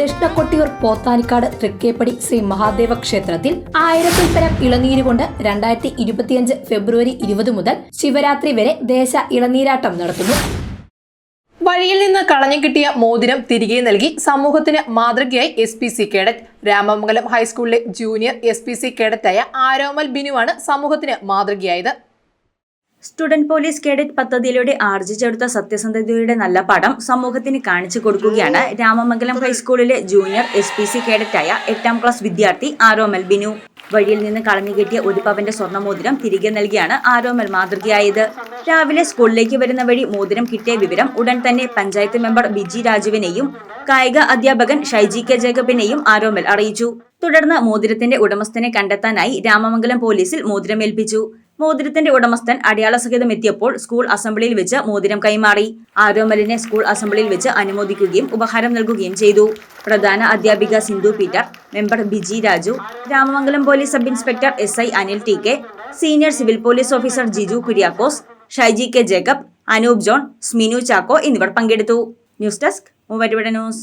ദക്ഷിണ കൊട്ടിയൂർ പോത്താനിക്കാട് തൃക്കേപ്പടി ശ്രീ മഹാദേവ ക്ഷേത്രത്തിൽ ആയിരത്തിൽ പരം ഇളനീര് കൊണ്ട് രണ്ടായിരത്തി ഇരുപത്തിയഞ്ച് ഫെബ്രുവരി ഇരുപത് മുതൽ ശിവരാത്രി വരെ ദേശ ഇളനീരാട്ടം നടത്തുന്നു. വഴിയിൽ നിന്ന് കളഞ്ഞു കിട്ടിയ മോതിരം തിരികെ നൽകി സമൂഹത്തിന് മാതൃകയായി S P C cadet. Ramamangalam ഹൈസ്കൂളിലെ ജൂനിയർ എസ് പി സി കേഡറ്റായ ആരോമൽ ബിനുവാണ് സമൂഹത്തിന് മാതൃകയായത്. സ്റ്റുഡന്റ് പോലീസ് കേഡറ്റ് പദ്ധതിയിലൂടെ ആർജിച്ചെടുത്ത സത്യസന്ധതയുടെ നല്ല പടം സമൂഹത്തിന് കാണിച്ചു കൊടുക്കുകയാണ്. രാമമംഗലം ഹൈസ്കൂളിലെ ജൂനിയർ എസ് പി സി കേഡറ്റായ എട്ടാം ക്ലാസ് വിദ്യാർത്ഥി ആരോമൽ ബിനു വഴിയിൽ നിന്ന് കളഞ്ഞു കിട്ടിയ ഒരു പവന്റെ സ്വർണമോതിരം തിരികെ നൽകിയാണ് ആരോമൽ മാതൃകയായത്. രാവിലെ സ്കൂളിലേക്ക് വരുന്ന വഴി മോതിരം കിട്ടിയ വിവരം ഉടൻ തന്നെ പഞ്ചായത്ത് മെമ്പർ ബിജി രാജുവിനെയും കായിക അധ്യാപകൻ ഷൈജി കെ ജേക്കബിനെയും ആരോമൽ അറിയിച്ചു. തുടർന്ന് മോതിരത്തിന്റെ ഉടമസ്ഥനെ കണ്ടെത്താനായി രാമമംഗലം പോലീസിൽ മോതിരം ഏൽപ്പിച്ചു മോതിരത്തിന്റെ ഉടമസ്ഥൻ അടയാള സഹിതം എത്തിയപ്പോൾ സ്കൂൾ അസംബ്ലിയിൽ വെച്ച് മോതിരം കൈമാറി. ആരോമലിനെ സ്കൂൾ അസംബ്ലിയിൽ വെച്ച് അനുമോദിക്കുകയും ഉപഹാരം നൽകുകയും ചെയ്തു. പ്രധാന അധ്യാപിക Sindhu Peter member Biji Raju Ramamangalam police sub inspector S I Anil T K senior civil police officer Jiju Kuriakose Shyji K Jacob Anoop John Sminu Chacko എന്നിവർ പങ്കെടുത്തു. News desk Muvattupuzha news.